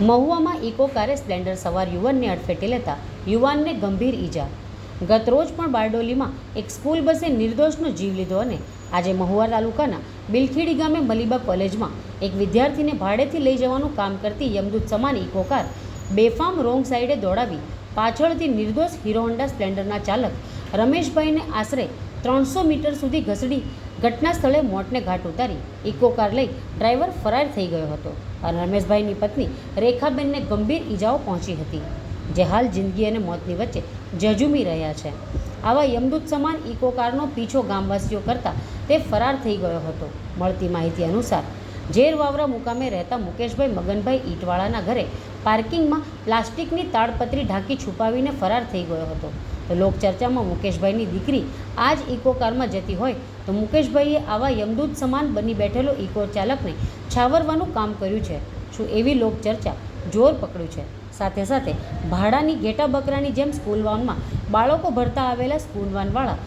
મહુવામાં eco કારે Splendor સવાર યુવાનને અડફેટે લેતા યુવાનને ગંભીર ઈજા. ગતરોજ પણ બારડોલીમાં એક સ્કૂલ બસે નિર્દોષનો જીવ લીધો અને આજે મહુવા તાલુકાના બિલખીડી ગામે મલીબા કોલેજમાં એક વિદ્યાર્થીને ભાડેથી લઈ જવાનું કામ કરતી યમદૂત સમાન ઇકો કાર બેફામ રોંગ સાઈડે દોડાવી પાછળથી નિર્દોષ હીરો હોન્ડા સ્પ્લેન્ડરના ચાલક રમેશભાઈને આશરે ત્રણસો મીટર સુધી ઘસડી ઘટના સ્થળે મોતને ઘાટ ઉતારી ઇકો કાર લઈ ડ્રાઈવર ફરાર થઈ ગયો હતો અને રમેશભાઈની પત્ની રેખાબેનને ગંભીર ઈજાઓ પહોંચી હતી, જે હાલ જિંદગી અને મોતની વચ્ચે જજુમી રહ્યા છે. આવા યમદૂત સમાન ઇકો કારનો પીછો ગામવાસીઓ કરતા તે ફરાર થઈ ગયો હતો. મળતી માહિતી અનુસાર, ઝેર વાવરા મુકામે રહેતા મુકેશભાઈ મગનભાઈ ઈટવાળાના ઘરે પાર્કિંગમાં પ્લાસ્ટિકની તાડપત્રી ઢાંકી છુપાવીને ફરાર થઈ ગયો હતો. તો લોકચર્ચામાં મુકેશભાઈની દીકરી આ જ ઇકો કારમાં જતી હોય તો મુકેશભાઈએ આવા યમદૂત સમાન બની બેઠેલો ઇકો ચાલકને છાવરવાનું કામ કર્યું છે. શું એવી લોકચર્ચા જોર પકડ્યું છે? સાથે સાથે ભાડાની ઘેટા બકરાની જેમ સ્કૂલ વાનમાં બાળકો ભરતા આવેલા સ્કૂલ વાનવાળા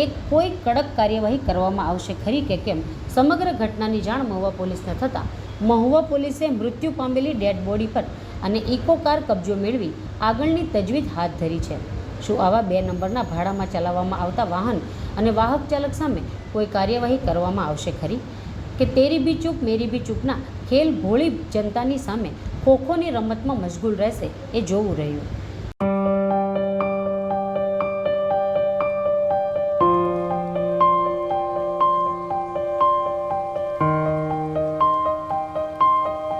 એ કોઈ કડક કાર્યવાહી કરવામાં આવશે ખરી કે કેમ? સમગ્ર ઘટનાની જાણ મહુવા પોલીસને થતાં મહુવા પોલીસે મૃત્યુ પામેલી ડેડ બોડી પર અને ઇકો કાર કબજો મેળવી આગળની તજવીજ હાથ ધરી છે. શું આવા બે નંબરના ભાડામાં ચલાવવામાં આવતા વાહન અને વાહક ચાલક સામે કોઈ કાર્યવાહી કરવામાં આવશે ખરી? કે તેરી બી ચૂપ મેરી બી ચૂપના ખેલ ભોળી જનતાની સામે ખોખોની રમતમાં મશગુલ રહેશે એ જોવું રહ્યું.